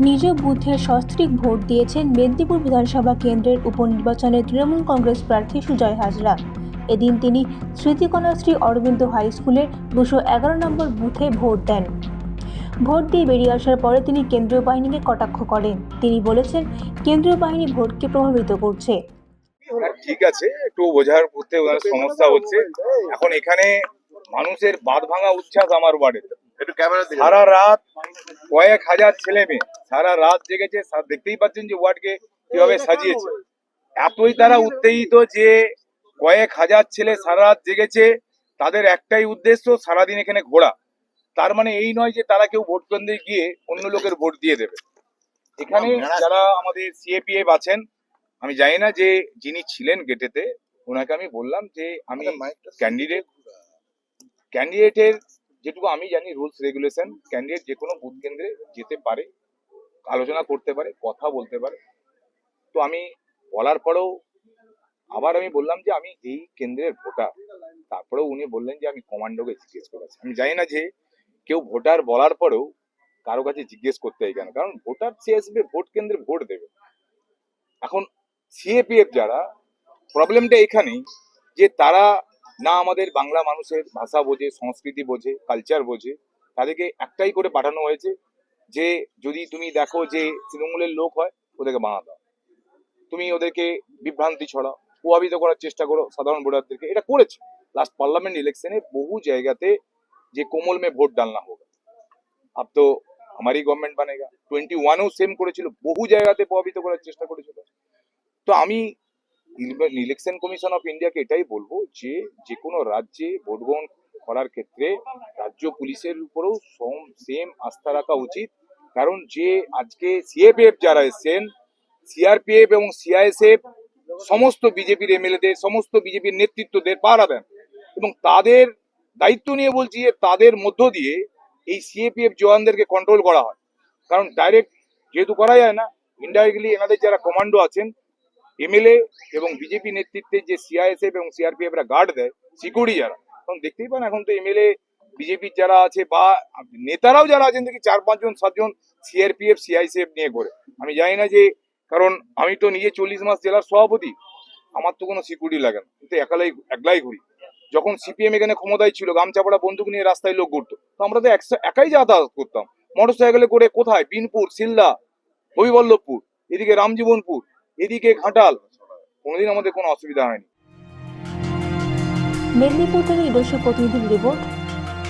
নিজ বুথে সস্ত্রীক ভোট দিয়েছেন মেদিনীপুর বিধানসভা কেন্দ্রের উপনির্বাচনে তৃণমূল কংগ্রেস প্রার্থী সুজয় হাজরা। এদিন তিনি স্মৃতিকণাশ্রী অরবিন্দ হাই স্কুলের দুশো এগারো নম্বর বুথে ভোট দেন। ভোট দিয়ে বেরিয়ে আসার পরে তিনি কেন্দ্রীয় বাহিনীকে কটাক্ষ করেন। তিনি বলেছেন কেন্দ্রীয় বাহিনী ভোটকে প্রভাবিত করছে। না, ঠিক আছে একটু বোঝার করতে সমস্যা হচ্ছে। এখন এখানে মানুষের বাঁধ ভাঙা উচ্ছ্বাস আমার ওয়ার্ডে। একটু ক্যামেরা সারা রাত কয়েক হাজার ছেলে মেয়ে সারা রাত জেগেছে সা- দেখতেই পাচ্ছেন যে ওয়ার্ডকে কীভাবে সাজিয়েছে। এতই তারা উত্তেজিত যে কয়েক হাজার ছেলে সারা রাত জেগেছে তাদের একটাই উদ্দেশ্য সারাদিন এখানে ঘোরা। তার মানে এই নয় যে তারা কেউ ভোট কেন্দ্রে গিয়ে অন্য লোকের ভোট দিয়ে দেবে। এখানে যারা আমাদের সিএপিএফ আছেন আমি জানি না যে যিনি ছিলেন গেটেতে ওনাকে আমি বললাম যে আমি ক্যান্ডিডেট ক্যান্ডিডেটের যেটুকু আমি জানি রুলস রেগুলেশন ক্যান্ডিডেট যে কোনো বুথ কেন্দ্রে যেতে পারে। আলোচনা করতে পারে, কথা বলতে পারে। তো আমি বলার পরেও আবার আমি বললাম যে আমি এই কেন্দ্রের ভোটার। তারপরেও উনি বললেন যে আমি কমান্ডোকে জিজ্ঞেস করেছি। আমি জানি না যে কেউ ভোটার বলার পরেও কারও কাছে জিজ্ঞেস করতে হয় কেন? কারণ ভোটার সে আসবে, ভোট কেন্দ্রে ভোট দেবে। এখন সিএপিএফ যারা, প্রবলেমটা এখানেই যে তারা না আমাদের বাংলা মানুষের ভাষা বোঝে, সংস্কৃতি বোঝে, কালচার বোঝে, তাদেরকে একটাই করে পাঠানো হয়েছে যে যদি তুমি দেখো যে তৃণমূলের লোক হয়, ওদেরকে বানা দাও তুমি ওদেরকে বিভ্রান্তি ছড়াও, প্রভাবিত করার চেষ্টা করো সাধারণ ভোটারদেরকে। এটা করেছে। লাস্ট পার্লামেন্ট ইলেকশনে বহু জায়গাতে যে কোমল মে ভোট ডালনা হোক আব তো আমারই গভর্নমেন্ট বানেগা। টোয়েন্টি ওয়ানেও সেম করেছিল, বহু জায়গাতে প্রভাবিত করার চেষ্টা করেছিল। তো আমি ইলেকশন কমিশন অফ ইন্ডিয়াকে এটাই বলব যে যে কোনো রাজ্যে ভোট গ্রহণ করার ক্ষেত্রে রাজ্য পুলিশের উপরেও সেম আস্থা রাখা উচিত। কারণ যে আজকে সিএপিএফ যারা এসছেন সিআরপিএফ এবং সিআইএসএফ সমস্ত বিজেপির এমএলএদের সমস্ত বিজেপির নেতৃত্বদের দেন এবং তাদের দায়িত্ব নিয়ে বলছি যে তাদের মধ্য দিয়ে এই সিএপিএফ জওয়ানদেরকে কন্ট্রোল করা হয়। কারণ ডাইরেক্ট যেহেতু করা যায় না ইনডাইরেক্টলি এনাদের যারা কমান্ডো আছেন এমএলএ এবং বিজেপি নেতৃত্বে যে সিআইএসএফ এবং সিআরপিএফ রা গার্ড দেয় সিকিউরিটি যারা। এখন দেখতেই পান এখন তো এমএলএ বিজেপির যারা আছে বা নেতারাও যারা আছেন দেখি চার পাঁচজন, সাতজন সিআরপিএফ সিআইসিএফ নিয়ে করে আমি জানি না যে, কারণ আমি তো নিজে চল্লিশ মাস জেলার সভাপতি, আমার তো কোনো সিকিউরিটি লাগে না। কিন্তু একালাই, একলাই ঘুরি। যখন সিপিএম এখানে ক্ষমতায় ছিল গামচাপড়া বন্দুক নিয়ে রাস্তায় লোক ঘুরতো, তো আমরা তো একাই যাতায়াত করতাম। মোটর সাইকেলে করে কোথায়? বিনপুর সিল্লা হবিবল্লভপুর, এদিকে রামজীবনপুর, এদিকে ঘাটাল। কোনোদিন আমাদের কোনো অসুবিধা হয়নি। মেদিনীপুর থেকে নিজস্ব প্রতিনিধির রিপোর্ট।